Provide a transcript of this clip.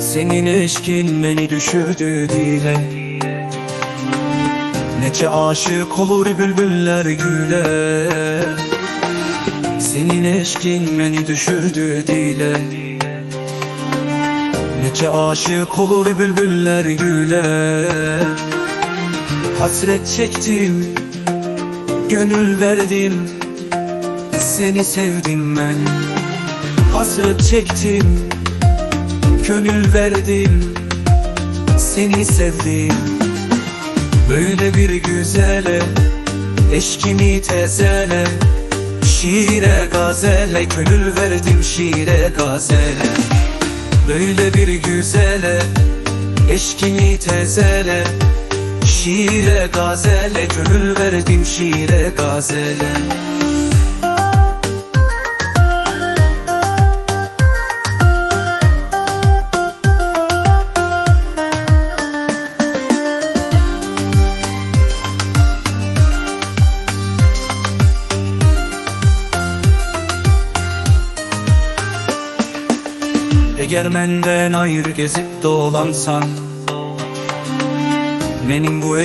Senin eşkin beni düşürdü dile. Nece aşık olur bülbüller güle. Senin eşkin beni düşürdü dile. Nece aşık olur bülbüller güle. Hasret çektim Gönül verdim. Seni sevdim ben. Hasret çektim Gönül verdim Seni sevdim. Böyle bir güzele Eşkimi tezele Şiire gazele Gönül verdim şiire gazele. Böyle bir güzele Eşkimi tezele Şiire gazele Gönül verdim şiire gazele Eğer menden ayrı gezip dolansan Benim bu